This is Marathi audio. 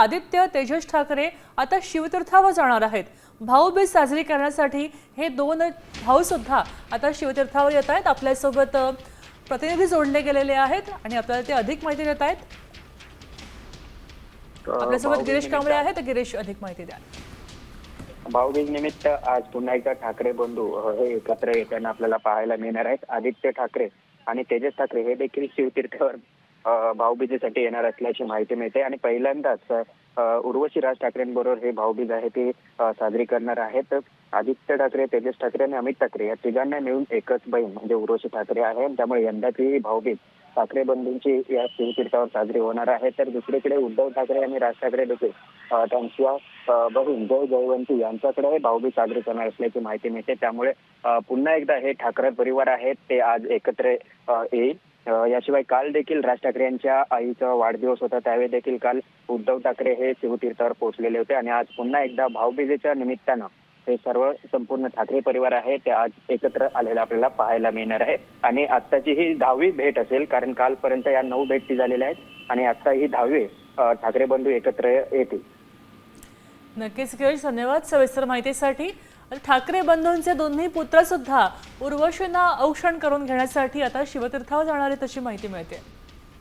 आदित्य तेजस ठाकरे आता शिवतीर्थावर जाणार आहेत. भाऊबीज साजरी करण्यासाठी हे दोन भाऊ सुद्धा आता शिवतीर्थावर येत आहेत. आपल्यासोबत प्रतिनिधी जोडले गेलेले आहेत आणि आपल्याला ते अधिक माहिती देत आहेत. आपल्यासोबत गिरीश कांबळे आहेत. गिरीश अधिक माहिती द्या. भाऊबीज निमित्त आज पुन्हा एकदा ठाकरे बंधू हे एकत्र येताना आपल्याला पाहायला मिळणार आहेत. आदित्य ठाकरे आणि तेजस ठाकरे हे देखील शिवतीर्थावर भाऊबीजेसाठी येणार असल्याची माहिती मिळते. आणि पहिल्यांदाच उर्वशी राज ठाकरेंबरोबर हे भाऊबीज आहे ते साजरी करणार आहेत. आदित्य ठाकरे तेजस ठाकरे आणि अमित ठाकरे या तिघांना मिळून एकच बहीण म्हणजे उर्वशी ठाकरे आहे. त्यामुळे यंदाची ही भाऊबीज ठाकरे बंधूंची या शिवतीर्थावर साजरी होणार आहे. तर दुसरीकडे उद्धव ठाकरे आणि राज ठाकरे देखील त्यांच्या बहीण जय जयवंती यांच्याकडे हे भाऊबीज साजरी करणार असल्याची माहिती मिळते. त्यामुळे पुन्हा एकदा हे ठाकरे परिवार आहेत. ते आज एकत्र येईल. याशिवाय काल देखील राज ठाकरे यांच्या आईचा वाढदिवस होता. त्यावेळी देखील काल उद्धव ठाकरे हे शिवतीर्थावर पोहोचलेले होते आणि आज पुन्हा एकदा भाऊबीजेच्या निमित्तानं हे सर्व संपूर्ण ठाकरे परिवार आहे ते आज एकत्र आलेलं आपल्याला पाहायला मिळणार आहे. आणि आत्ताची ही दहावी भेट असेल कारण कालपर्यंत या नऊ भेटी झालेल्या आहेत आणि आता ही दहावी ठाकरे बंधू एकत्र येतील. नक्कीच धन्यवाद सविस्तर माहितीसाठी. ठाकरे बंधूंचे दोन्ही पुत्र सुद्धा उर्वशींना औक्षण करून घेण्यासाठी आता शिवतीर्थावर जाणार आहेत अशी माहिती मिळते.